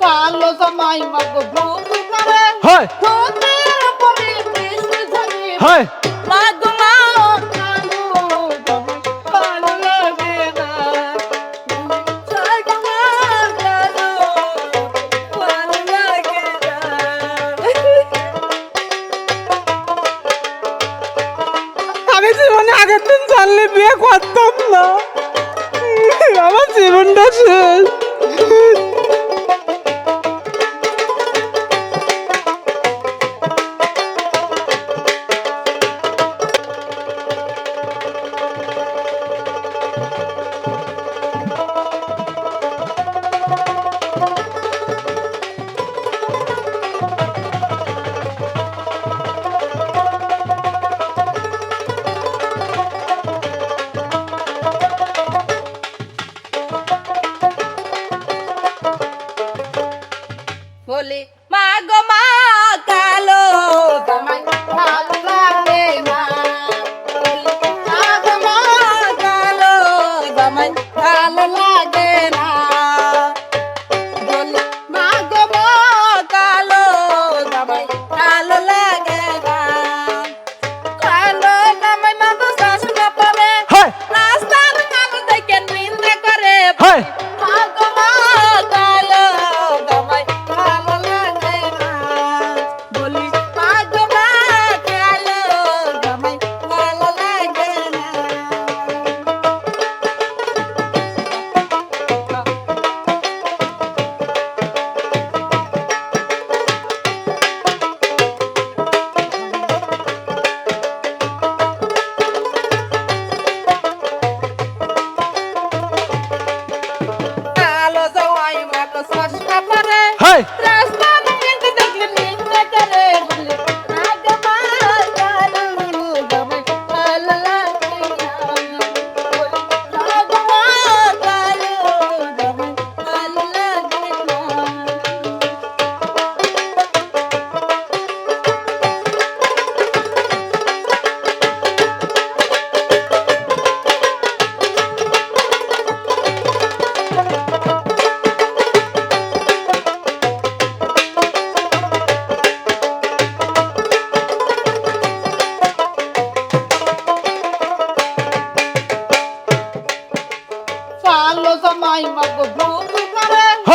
কালো জামাই মাগো ভ্রু করে হয়। হয়। বলে মা গো মা কালো তোমায়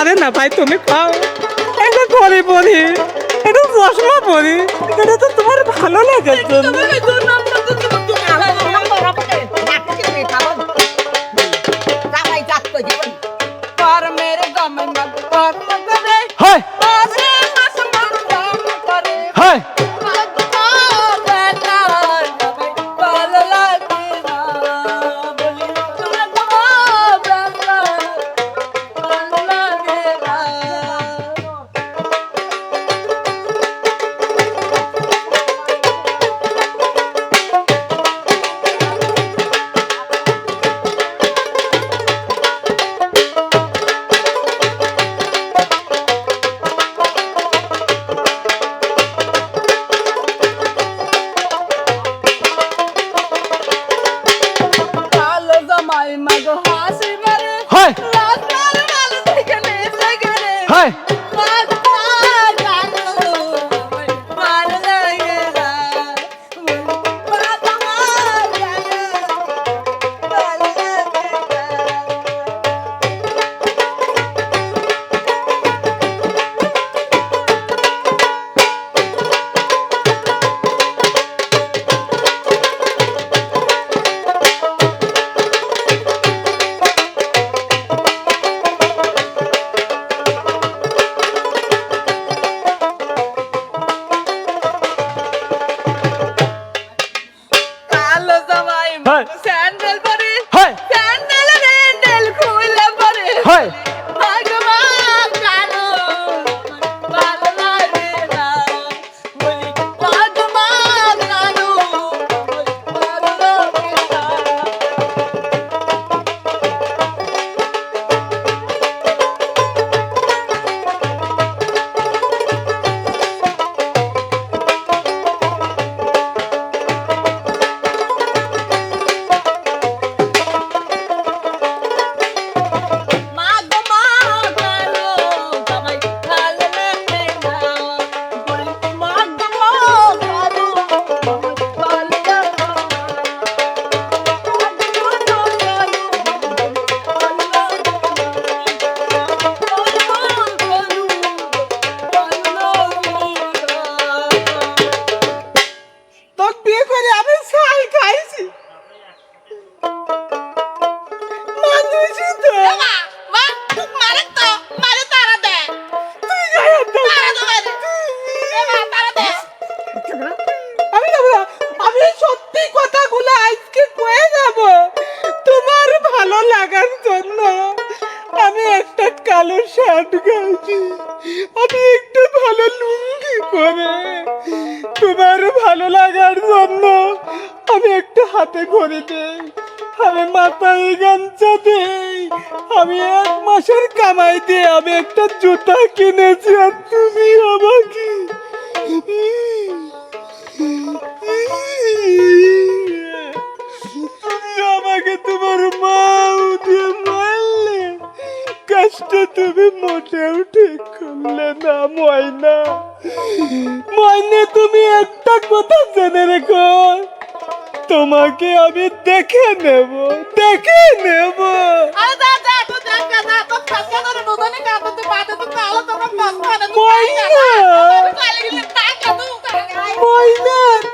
পারে না ভাই তুমি খাও। এটা পরে পরে এটা চশমা পরে এটা তো তোমার ভালো লাগে Allah sabai, Allah sabai. হাতে ঘড়ি দেই, আমি মাথায় গামছা দেই, আমি এক মাসের কামাই দিয়ে আমি একটা জুতা কিনেছি, আর তুমি আমাকে আমাকে তোমার মা দিয়ে মারলে। কষ্ট তুমি মোটেও ঠিক করলে না, ময়না। ময়না, তুমি একটা কথা জেনে রেখো। তোমাকে আমি দেখে নেব দেখে নেব।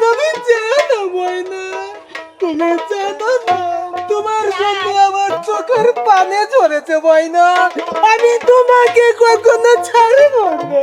তুমি ময়না। না? তোমার জন্য আমার চোখের পানে ঝরেছে ময়না। আমি তোমাকে কখনো ছাড়ব না।